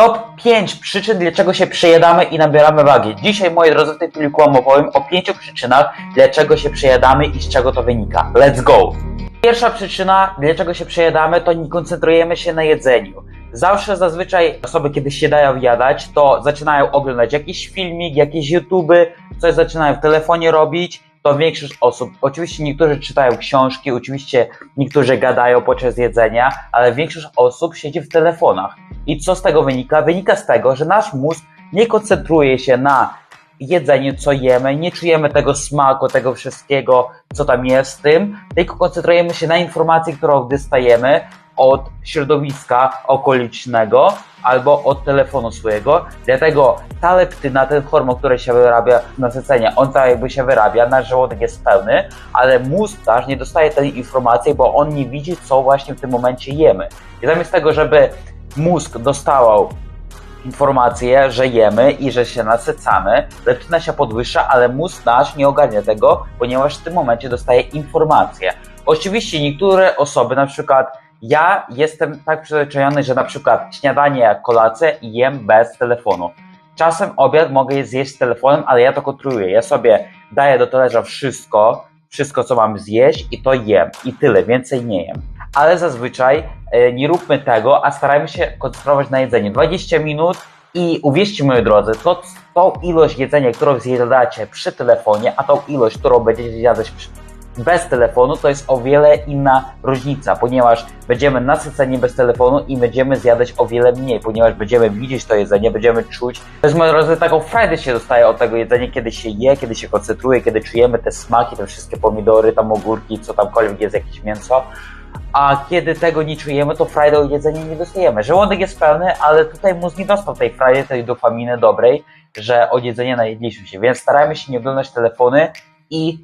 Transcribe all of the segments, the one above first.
Top 5 przyczyn, dlaczego się przejadamy i nabieramy wagi. Dzisiaj, moi drodzy, w tym filmiku wam opowiem o 5 przyczynach, dlaczego się przejadamy i z czego to wynika. Let's go! Pierwsza przyczyna, dlaczego się przejadamy, to nie koncentrujemy się na jedzeniu. Zawsze, zazwyczaj osoby, kiedy się dają jadać, to zaczynają oglądać jakiś filmik, jakieś YouTube, coś zaczynają w telefonie robić, to większość osób, oczywiście niektórzy czytają książki, oczywiście niektórzy gadają podczas jedzenia, ale większość osób siedzi w telefonach. I co z tego wynika? Wynika z tego, że nasz mózg nie koncentruje się na jedzeniu, co jemy, nie czujemy tego smaku, tego wszystkiego, co tam jest w tym, tylko koncentrujemy się na informacji, którą dostajemy od środowiska okolicznego albo od telefonu swojego. Dlatego ta leptyna, ten hormon, który się wyrabia w nasycenia, on tak jakby się wyrabia, nasz żołądek jest pełny, ale mózg nasz nie dostaje tej informacji, bo on nie widzi, co właśnie w tym momencie jemy. I zamiast tego, żeby mózg dostawał informację, że jemy i że się nasycamy, leptyna się podwyższa, ale mózg nasz nie ogarnia tego, ponieważ w tym momencie dostaje informację. Oczywiście niektóre osoby, na przykład ja jestem tak przyzwyczajony, że na przykład śniadanie, kolację jem bez telefonu. Czasem obiad mogę zjeść z telefonem, ale ja to kontroluję. Ja sobie daję do talerza wszystko, wszystko co mam zjeść i to jem. I tyle, więcej nie jem. Ale zazwyczaj nie róbmy tego, a starajmy się koncentrować na jedzeniu. 20 minut i uwierzcie moi drodzy, to, tą ilość jedzenia, którą zjadacie przy telefonie, a tą ilość, którą będziecie zjadać przy, bez telefonu, to jest o wiele inna różnica, ponieważ będziemy nasyceni bez telefonu i będziemy zjadać o wiele mniej, ponieważ będziemy widzieć to jedzenie, będziemy czuć. To jest moi drodzy, taką frajdę się dostaje od tego jedzenia, kiedy się je, kiedy się koncentruje, kiedy czujemy te smaki, te wszystkie pomidory, tam ogórki, co tamkolwiek jest, jakieś mięso. A kiedy tego nie czujemy, to frajdę od jedzenia nie dostajemy. Żołądek jest pełny, ale tutaj mózg nie dostał tej frajdy, tej dopaminy dobrej, że od jedzenia najedliśmy się. Więc starajmy się nie oglądać telefony i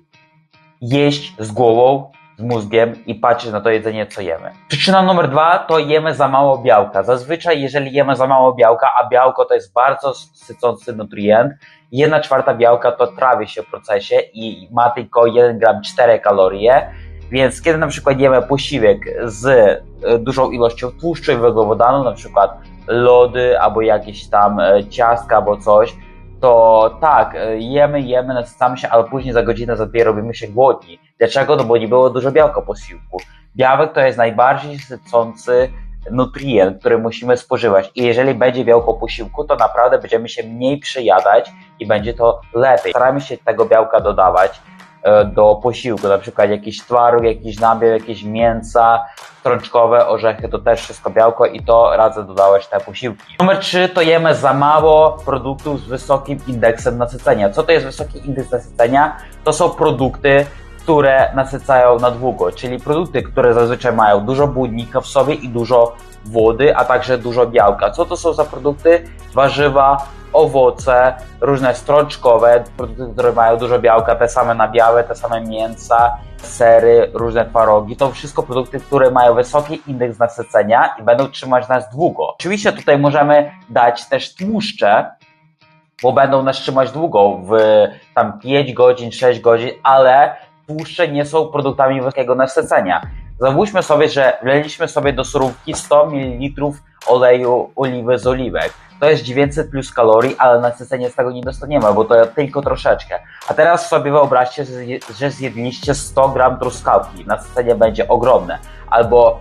jeść z głową, z mózgiem i patrzeć na to jedzenie, co jemy. Przyczyna numer dwa to jemy za mało białka. Zazwyczaj, jeżeli jemy za mało białka, a białko to jest bardzo sycący nutrient, jedna czwarta białka to trawi się w procesie i ma tylko 1 gram 4 kalorie, więc kiedy na przykład jemy posiłek z e, dużą ilością tłuszczu i węglowodanu, na przykład lody albo jakieś tam e, ciastka albo coś, to tak, e, jemy, jemy, nasycamy się, ale później za godzinę, za dwie robimy się głodni. Dlaczego? No bo nie było dużo białka posiłku. Białek to jest najbardziej sycący nutrient, który musimy spożywać. I jeżeli będzie białko posiłku, to naprawdę będziemy się mniej przejadać i będzie to lepiej. Staramy się tego białka dodawać do posiłku, na przykład jakiś twaróg, jakiś nabiał, jakieś mięsa, strączkowe, orzechy, to też wszystko białko i to radzę dodawać te posiłki. Numer 3 to jemy za mało produktów z wysokim indeksem nasycenia. Co to jest wysoki indeks nasycenia? To są produkty, które nasycają na długo, czyli produkty, które zazwyczaj mają dużo błonnika w sobie i dużo wody, a także dużo białka. Co to są za produkty? Warzywa, owoce, różne strączkowe, produkty, które mają dużo białka, te same nabiałe, te same mięsa, sery, różne twarogi. To wszystko produkty, które mają wysoki indeks nasycenia i będą trzymać nas długo. Oczywiście tutaj możemy dać też tłuszcze, bo będą nas trzymać długo, w tam 5 godzin, 6 godzin, ale tłuszcze nie są produktami wysokiego nasycenia. Załóżmy sobie, że wleliśmy sobie do surówki 100 ml oleju oliwy z oliwek. To jest 900 plus kalorii, ale nasycenie z tego nie dostaniemy, bo to tylko troszeczkę. A teraz sobie wyobraźcie, że zje- że zjedliście 100 gram truskawki. Nasycenie będzie ogromne. Albo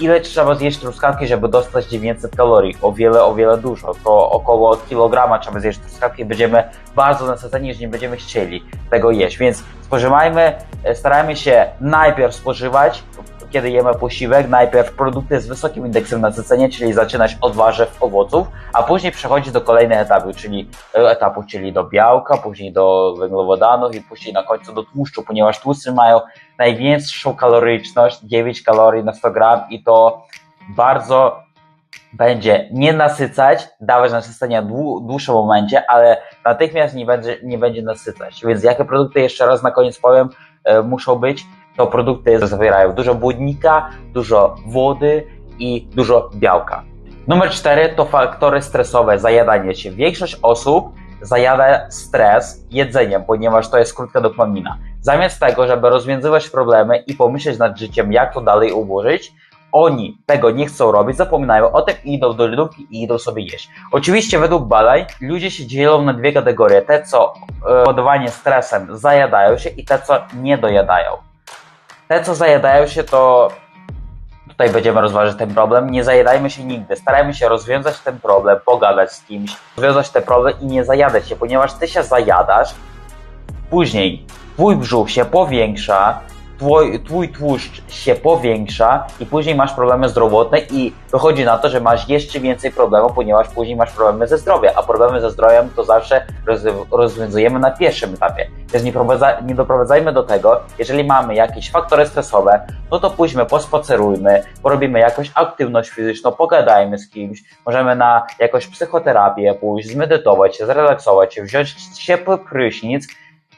ile trzeba zjeść truskawki, żeby dostać 900 kalorii? O wiele, o wiele dużo. To około kilograma trzeba zjeść truskawki. Będziemy bardzo nasyceni, że nie będziemy chcieli tego jeść. Więc spożywajmy, e, starajmy się najpierw spożywać, kiedy jemy posiłek, najpierw produkty z wysokim indeksem nasycenia, czyli zaczynać od warzyw, owoców, a później przechodzić do kolejnych etapów, czyli e, etapu, czyli do białka, później do węglowodanów i później na końcu do tłuszczu, ponieważ tłuszcze mają największą kaloryczność, 9 kalorii na 100 gram i to bardzo będzie nie nasycać, dawać nasycenia w dłu- dłuższym momencie, ale natychmiast nie będzie, nie będzie nasycać. Więc jakie produkty, jeszcze raz na koniec powiem, e, muszą być, to produkty zawierają dużo błonnika, dużo wody i dużo białka. Numer cztery to faktory stresowe, zajadanie się. Większość osób zajada stres jedzeniem, ponieważ to jest krótka dopamina. Zamiast tego, żeby rozwiązywać problemy i pomyśleć nad życiem, jak to dalej ułożyć, oni tego nie chcą robić, zapominają o tym i idą do lodówki i idą sobie jeść. Oczywiście według badań ludzie się dzielą na dwie kategorie. Te, co e, powodowanie stresem zajadają się i te, co nie dojadają. Te, co zajadają się, to tutaj będziemy rozważyć ten problem. Nie zajadajmy się nigdy. Starajmy się rozwiązać ten problem, pogadać z kimś, rozwiązać ten problem i nie zajadać się, ponieważ ty się zajadasz, później twój brzuch się powiększa, twój, twój tłuszcz się powiększa i później masz problemy zdrowotne i wychodzi na to, że masz jeszcze więcej problemów, ponieważ później masz problemy ze zdrowiem, a problemy ze zdrowiem to zawsze roz, rozwiązujemy na pierwszym etapie. Więc nie, nie doprowadzajmy do tego, jeżeli mamy jakieś faktory stresowe, no to pójdźmy, pospacerujmy, porobimy jakąś aktywność fizyczną, pogadajmy z kimś, możemy na jakąś psychoterapię pójść, zmedytować się, zrelaksować się, wziąć ciepły prysznic,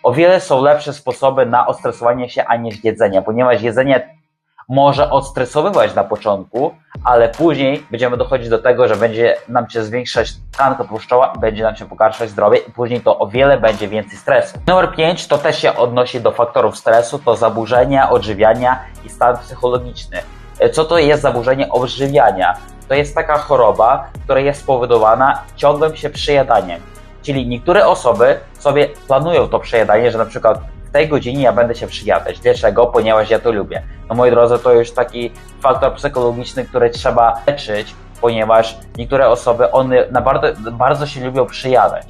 o wiele są lepsze sposoby na odstresowanie się, a niż jedzenie, ponieważ jedzenie może odstresowywać na początku, ale później będziemy dochodzić do tego, że będzie nam się zwiększać tkanka tłuszczowa i będzie nam się pogarszać zdrowie i później to o wiele będzie więcej stresu. Numer 5 to też się odnosi do faktorów stresu, to zaburzenia odżywiania i stan psychologiczny. E, Co to jest zaburzenie odżywiania? To jest taka choroba, która jest spowodowana ciągłym się przejadaniem. Czyli niektóre osoby sobie planują to przejadanie, że na przykład w tej godzinie ja będę się przyjadać. Dlaczego? Ponieważ ja to lubię. No moi drodzy, to już taki faktor psychologiczny, który trzeba leczyć, ponieważ niektóre osoby, one na bardzo, bardzo się lubią przyjadać.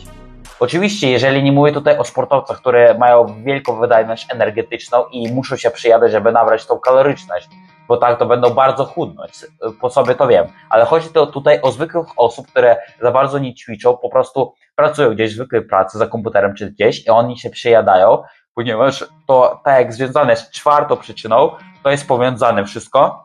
Oczywiście, jeżeli nie mówię tutaj o sportowcach, które mają wielką wydajność energetyczną i muszą się przyjadać, żeby nabrać tą kaloryczność, bo tak to będą bardzo chudnąć, po sobie to wiem, ale chodzi to tutaj o zwykłych osób, które za bardzo nie ćwiczą, po prostu pracują gdzieś w zwykłej pracy za komputerem czy gdzieś i oni się przejadają, ponieważ to tak jak związane z czwartą przyczyną, to jest powiązane wszystko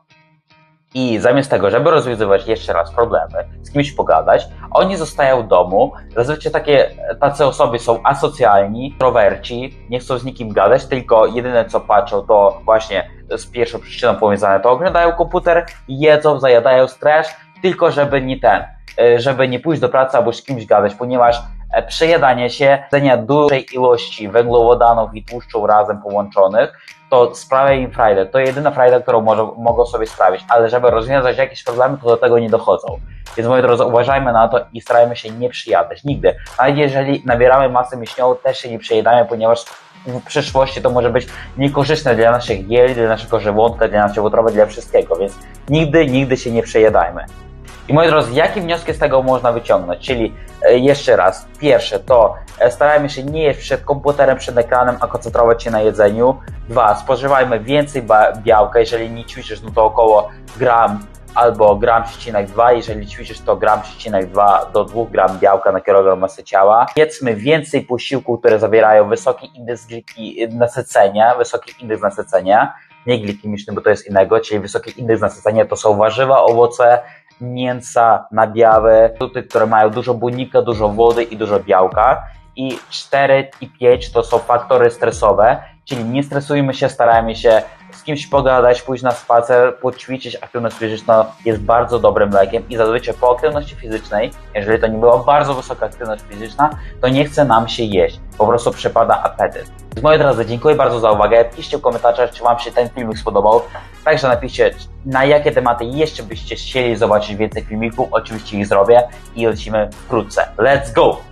i zamiast tego, żeby rozwiązywać jeszcze raz problemy, z kimś pogadać, oni zostają w domu. Zazwyczaj takie, tacy osoby są asocjalni, introwerci, nie chcą z nikim gadać, tylko jedyne co patrzą to właśnie z pierwszą przyczyną powiązane, to oglądają komputer, jedzą, zajadają stres, tylko żeby nie ten, e, żeby nie pójść do pracy albo z kimś gadać, ponieważ e, przejadanie się, jedzenia dużej ilości węglowodanów i tłuszczów razem połączonych, to sprawia im frajdę. To jedyna frajda, którą może, mogą sobie sprawić, ale żeby rozwiązać jakieś problemy, to do tego nie dochodzą. Więc moi drodzy, uważajmy na to i starajmy się nie przyjadać. Nigdy. Nawet jeżeli nabieramy masę mięśniową, też się nie przejadamy, ponieważ w przyszłości to może być niekorzystne dla naszych jelit, dla naszego żołądka, dla naszej wątroby, dla wszystkiego, więc nigdy, nigdy się nie przejadajmy. I moi drodzy, jakie wnioski z tego można wyciągnąć? Czyli e, jeszcze raz, pierwsze to e, starajmy się nie jeść przed komputerem, przed ekranem, a koncentrować się na jedzeniu. Dwa, spożywajmy więcej białka, jeżeli nie ćwiczysz, no to około gram albo gram przecinek 2, jeżeli ćwiczysz to gram przecinek 2 do 2 gram białka na kilogram masy ciała. Jedzmy więcej posiłków, które zawierają wysoki indeks gliki, nasycenia, wysoki indeks nasycenia, nie glikemiczny, bo to jest innego, czyli wysoki indeks nasycenia to są warzywa, owoce, mięsa, nabiały, produkty, które mają dużo błonnika, dużo wody i dużo białka. I 4 i 5 to są faktory stresowe, czyli nie stresujmy się, starajmy się z kimś pogadać, pójść na spacer, poćwiczyć. Aktywność fizyczna jest bardzo dobrym lekiem i zazwyczaj po aktywności fizycznej, jeżeli to nie była bardzo wysoka aktywność fizyczna, to nie chce nam się jeść, po prostu przepada apetyt. Więc moi drodzy, dziękuję bardzo za uwagę. Piszcie w komentarzach, czy Wam się ten filmik spodobał. Także napiszcie, na jakie tematy jeszcze byście chcieli zobaczyć więcej filmików. Oczywiście ich zrobię i lecimy wkrótce. Let's go!